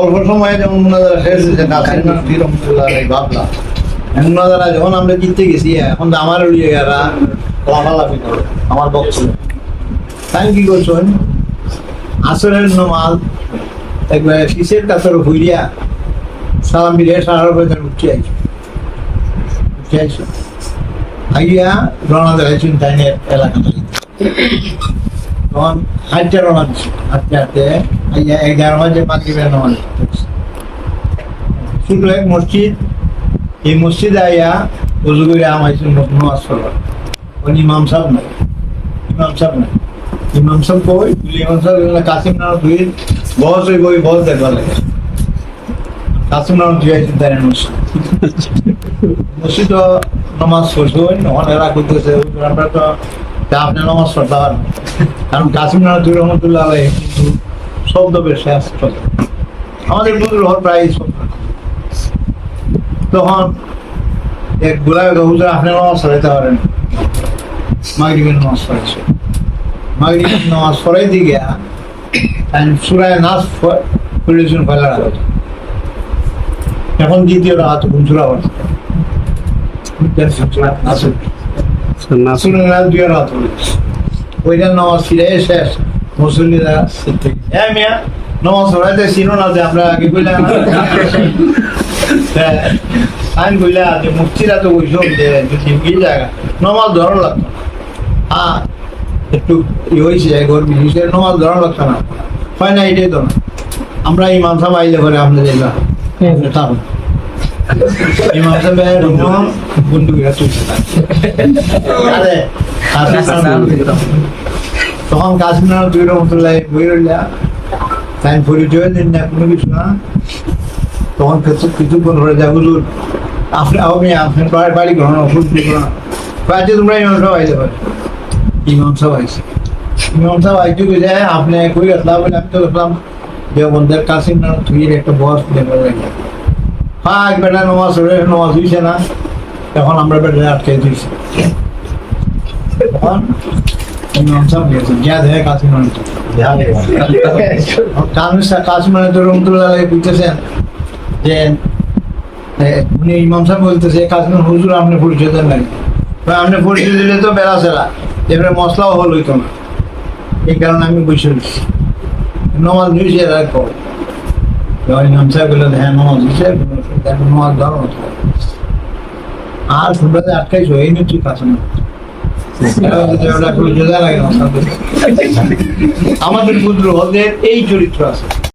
অল্প সময়ে যেমন মুনাজারা শেষ হয়েছে রহমতুল্লাহ মুনাজারা যখন আমরা জিততে গেছি এখন তো আমার গেরা লাফালাফি করে আমার বক্তব্য। তাই কি করছেন আসরের নমাজ, একবার কিসের কাছে হইয়া সালাম মিলিয়ে সারার পরে উঠে আইছে উঠে আইছে আইয়া দেখাইছেন তাইনের এলাকা তখন হাইটে রওনা দিচ্ছে হাঁটতে হাঁটতে এগারো বাজে মাগরিবের নামাজ। ছোট এক মসজিদ, এই মসজিদে আইয়া উজু করে আমাইছেন নামাজ পড়বার ওই ইমাম সাহেব নাই। ইমাম সাহেব নাই। ইমাম সাহেব কই? ইমাম সাহেব কাসিম নাম দুই বস হই বই বস দেখবার লাগে। কাসিম নাম দুই আইছেন তাই মসজিদ। মসজিদ নামাজ পড়ছে, ওই নহন আমরা তো তা পড়তে পারেন কারণ কাসিম রহমতুল্লাহ শব্দ আমাদের প্রায় তখন এক গোলায় আপনি পড়াইতে পারেন। মাগরিবের পড়াইছে। মাগরিবের গিয়া সুরায় নাচ পড়েছেন ফেলার এখন দ্বিতীয় রাত হুজুরা হচ্ছে আসুন সুরে নাচ দুই রাত পড়েছে ওইটা নামাজ ফিরে শেষ। মুসল্লিরা হ্যাঁ মিয়া নামাজ পড়াইতে ছিল না যে আমরা যে তো যে কি জায়গা। নমাজ ধরো লাগতো হ্যাঁ একটু ই হয়েছে গরমি হয়েছে নমাজ ধরো লাগতো না। হয় না এটাই তো আমরা ইমাম সাহেব আইলে পরে আপনি চলছে আরে তখন কাশ্মীর দুই রহমতুল্লাহ বই রইলা তাই পরিচয় দিন না কোনো কিছু না তখন কিছু কিছুক্ষণ হয়ে যায় হুজুর আপনি আমি আপনার বাড়ি বাড়ি গ্রহণ ওষুধ দিব না আজকে তোমরা ইমাম সাহেব আইতে পারে ইমাম সাহেব আইসে ইমাম সাহেব আইতে বুঝে আপনি কই আসলাম বলে আমি তো আসলাম যে বন্ধের কাশিম না তুই একটা বস লাগে বেটা নমাজ নমাজ না তখন আমরা আটকে দিয়েছি। কাশ্মীরে বলতেছে কাশ্মীর হুজুর, আপনি পরিচয় দেন আপনি পরিচয় দিলে তো বেলা সেরা এবারে মশলাও হল হইতো না। এই কারণে আমি বসে নমাজ নিয়েছি এরা কর ইমাম সাহেব বললেন হ্যাঁ নমাজ নমাজ ধরো। আর শুনতে আটকাইছো এই নিচ্ছি না আমাদের পুত্র ওদের এই চরিত্র আছে।